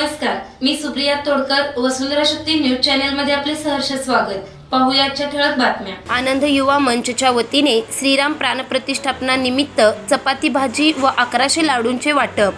नमस्कार मी Supriya Todkar Vasundhara Shakti news channel मध्ये आपले सहर्ष स्वागत. पाहूया ठळक बातम्या. आनंद युवा मंचच्या वतीने श्रीराम प्राणप्रतिष्ठापना निमित्त चपाती भाजी व अकराशे लाडूंचे वाटप.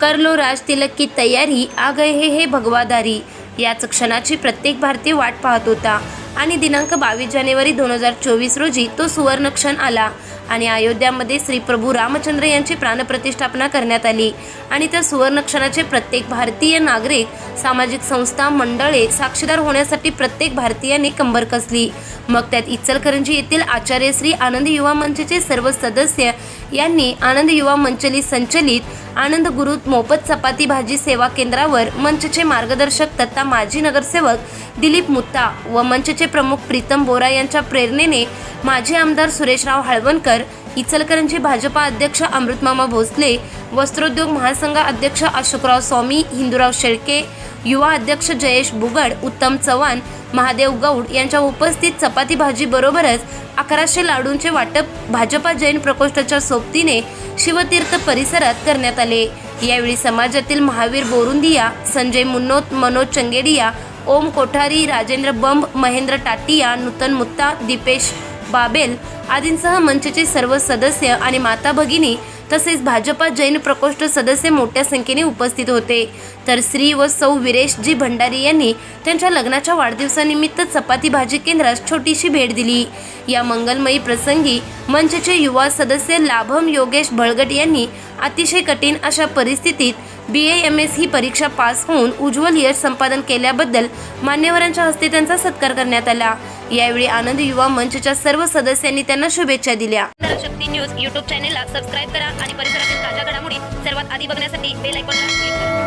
करलो राज तिलक की तयारी आ गए हे हे भगवादारी. याच क्षणाची प्रत्येक भारतीय वाट पाहत होता. आणि दिनांक बावीस जानेवारी दोन हजार चोवीस रोजी तो सुवर्ण क्षण आला आणि अयोध्यामध्ये श्री प्रभू रामचंद्र यांची प्राणप्रतिष्ठापना करण्यात आली. आणि त्या सुवर्ण क्षणाचे प्रत्येक भारतीय नागरिक सामाजिक संस्था मंडळे साक्षीदार होण्यासाठी प्रत्येक भारतीयाने कंबर कसली. मग त्यात इचलकरंजी येथील आचार्य श्री आनंद युवा मंचचे सर्व सदस्य यांनी आनंद युवा मंचली संचलित आनंद गुरु मोफत चपाती भाजी सेवा केंद्रावर मंचचे मार्गदर्शक तथा माजी नगरसेवक दिलीप मुत्ता व मंचचे प्रमुख प्रीतम बोरा यांच्या प्रेरणेने माजी आमदार सुरेशराव हळवणकर इचलकरंजी भाजपा अध्यक्ष अमृतमामा भोसले वस्त्रोद्योग महासंघ अध्यक्ष अशोकराव स्वामी हिंदूराव शेळके युवा अध्यक्ष जयेश बुगड उत्तम चव्हाण महादेव गौड यांच्या उपस्थित चपाती भाजी बरोबरच अकराशे लाडूंचे वाटप भाजपा जैन प्रकोष्ठाच्या सोबतीने शिवतीर्थ परिसरात करण्यात आले. यावेळी समाजातील महावीर बोरुंदिया संजय मुन्नोत मनोज चंगेडिया ओम कोठारी राजेंद्र बंब महेंद्र टाटिया नूतन मुत्ता दीपेश बाबेल आदींसह मंचचे सर्व सदस्य आणि माता भगिनी तसेच भाजपा जैन प्रकोष्ठ सदस्य मोठ्या संख्येने उपस्थित होते. तर श्री व सौ विरेशजी भंडारी यांनी त्यांच्या लग्नाच्या वाढदिवसानिमित्त चपाती भाजी केंद्रास छोटीशी भेट दिली. या मंगलमयी प्रसंगी मंचचे युवा सदस्य लाभम योगेश बळगट यांनी अतिशय कठीण अशा परिस्थितीत बी एम एस ही परीक्षा पास होऊन उज्ज्वल यश संपादन केल्याबद्दल मान्यवरांच्या हस्ते त्यांचा सत्कार करण्यात आला. यावेळी आनंद युवा मंचच्या सर्व सदस्यांनी त्यांना शुभेच्छा दिल्या. शक्ती न्यूज युट्यूब चॅनेलला सबस्क्राईब करा आणि परिसरातील ताज्या घडामोडी सर्वात आधी बघण्यासाठी बेल आयकॉनला क्लिक करा.